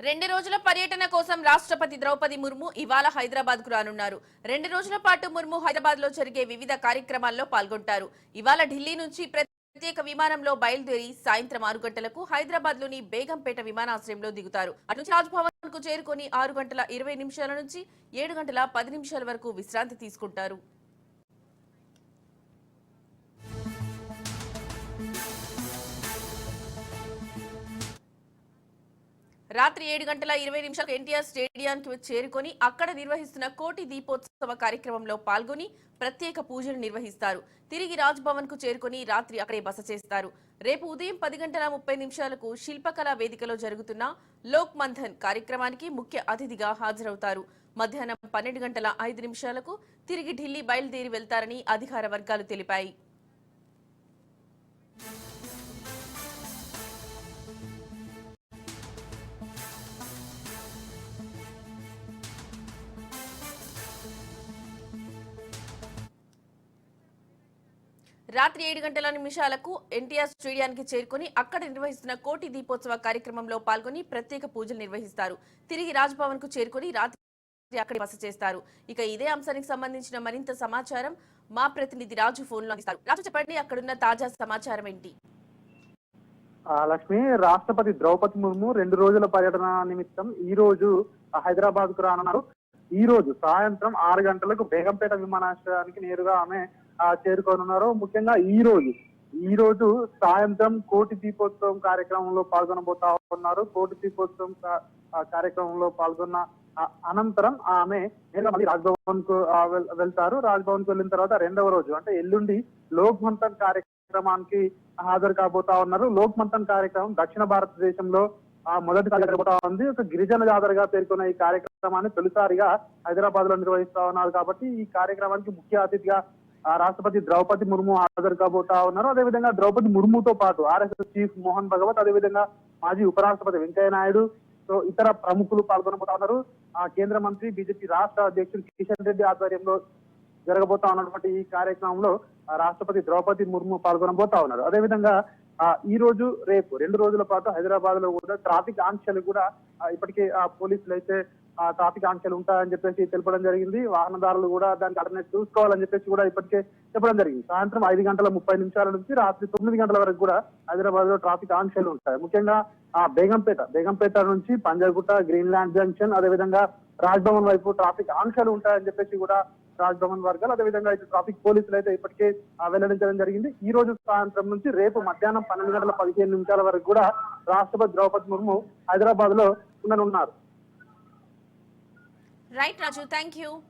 రెండు రోజుల పర్యటన కోసం రాష్ట్రపతి ద్రౌపది ముర్ము ఇవాళ హైదరాబాద్కు రానున్నారు. రెండు రోజుల పాటు ముర్ము హైదరాబాద్లో జరిగే వివిధ కార్యక్రమాల్లో పాల్గొంటారు. ఇవాళ ఢిల్లీ నుంచి ప్రత్యేక విమానంలో బయలుదేరి సాయంత్రం ఆరు గంటలకు హైదరాబాద్లోని బేగంపేట విమానాశ్రయంలో దిగుతారు. అటు నుంచి రాజ్భవన్కు చేరుకొని ఆరు గంటల ఇరవై నిమిషాల నుంచి ఏడు గంటల పది నిమిషాల వరకు విశ్రాంతి తీసుకుంటారు. రాత్రి ఏడు గంటల ఇరవై నిమిషాలకు ఎన్టీఆర్ స్టేడియానికి చేరుకొని అక్కడ నిర్వహిస్తున్న కోటి దీపోత్సవ కార్యక్రమంలో పాల్గొని ప్రత్యేక పూజలు నిర్వహిస్తారు. తిరిగి రాజ్భవన్కు చేరుకొని రాత్రి అక్కడే బస చేస్తారు. రేపు ఉదయం పది గంటల ముప్పై నిమిషాలకు శిల్పకళా వేదికలో జరుగుతున్న లోక్ మంథన్ కార్యక్రమానికి ముఖ్య అతిథిగా హాజరవుతారు. మధ్యాహ్నం పన్నెండు గంటల ఐదు నిమిషాలకు తిరిగి ఢిల్లీ బయలుదేరి వెళ్తారని అధికార వర్గాలు తెలిపాయి. రాత్రి ఏడు గంటల నిమిషాలకు ఎన్టీఆర్ స్టేడియానికి చేరుకుని అక్కడ నిర్వహిస్తున్న కోటి దీపోత్సవ కార్యక్రమంలో పాల్గొని ప్రత్యేక పూజలు నిర్వహిస్తారు. తిరిగి రాజ్భవన్కు చేరుకుని రాత్రి అక్కడ బస చేస్తారు. ఇక ఇదే అంశానికి సంబంధించిన మరింత సమాచారం మా ప్రతినిధి రాజు ఫోన్లో అందిస్తారు. రాజు చెప్పండి అక్కడున్న తాజా సమాచారం ఏంటి? లక్ష్మి రాష్ట్రపతి ద్రౌపది ముర్ము రెండు రోజుల పర్యటన నిమిత్తం ఈ రోజు హైదరాబాద్కు రానున్నారు. ఈ రోజు సాయంత్రం ఆరు గంటలకు బేగంపేట విమానాశ్రయానికి నేరుగా ఆమె చేరుకోనున్నారు ముఖ్యంగా ఈ రోజు. ఈ రోజు సాయంత్రం కోటి దీపోత్సవం కార్యక్రమంలో పాల్గొనబోతా ఉన్నారు. కోటి దీపోత్సవం కార్యక్రమంలో పాల్గొన్న అనంతరం ఆమె నేరుగా మళ్ళీ రాజ్భవన్కు వెళ్తారు. రాజ్భవన్కు వెళ్ళిన తర్వాత రెండవ రోజు అంటే ఎల్లుండి లోక్ మంతన్ కార్యక్రమానికి హాజరు కాబోతా ఉన్నారు. లోక్ మంతన్ కార్యక్రమం దక్షిణ భారతదేశంలో ఆ మొదటి జరగబోతా ఉంది. ఒక గిరిజన జాతరగా పేర్కొన్న ఈ కార్యక్రమాన్ని తొలిసారిగా హైదరాబాద్లో నిర్వహిస్తా ఉన్నారు కాబట్టి ఈ కార్యక్రమానికి ముఖ్య అతిథిగా రాష్ట్రపతి ద్రౌపది ముర్ము హాజరు కాబోతా ఉన్నారు. అదేవిధంగా ద్రౌపది ముర్ముతో పాటు ఆర్ఎస్ఎస్ చీఫ్ మోహన్ భగవత్ అదేవిధంగా మాజీ ఉపరాష్ట్రపతి వెంకయ్య నాయుడు సో ఇతర ప్రముఖులు పాల్గొనబోతా ఉన్నారు. ఆ కేంద్ర మంత్రి బీజేపీ రాష్ట్ర అధ్యక్షుడు కిషన్ రెడ్డి ఆధ్వర్యంలో జరగబోతా ఉన్నటువంటి ఈ కార్యక్రమంలో రాష్ట్రపతి ద్రౌపది ముర్ము పాల్గొనబోతా ఉన్నారు. అదేవిధంగా ఈ రోజు రేపు రెండు రోజుల పాటు హైదరాబాద్లో కూడా ట్రాఫిక్ ఆంక్షలు కూడా ఇప్పటికే ఆ పోలీసులు అయితే ట్రాఫిక్ ఆంక్షలు ఉంటాయని చెప్పేసి తెలపడం జరిగింది. వాహనదారులు కూడా దానికి అటెండెన్స్ చూసుకోవాలని చెప్పేసి కూడా ఇప్పటికే చెప్పడం జరిగింది. సాయంత్రం ఐదు గంటల ముప్పై నిమిషాల నుంచి రాత్రి తొమ్మిది గంటల వరకు కూడా హైదరాబాద్లో ట్రాఫిక్ ఆంక్షలు ఉంటాయి. ముఖ్యంగా ఆ బేగంపేట బేగంపేట నుంచి పంజాగుట్ట గ్రీన్ ల్యాండ్ జంక్షన్ అదేవిధంగా రాజ్భవన్ వైపు ట్రాఫిక్ ఆంక్షలు ఉంటాయని చెప్పేసి కూడా రాజ్భవన్ వర్గాలు అదేవిధంగా ఇటు ట్రాఫిక్ పోలీసులు అయితే ఇప్పటికే ఆ, వెల్లడించడం జరిగింది. ఈ రోజు సాయంత్రం నుంచి రేపు మధ్యాహ్నం పన్నెండు గంటల పదిహేను నిమిషాల వరకు కూడా రాష్ట్రపతి ద్రౌపది ముర్ము హైదరాబాద్లో ఉండనున్నారు. Right, Raju. Thank you.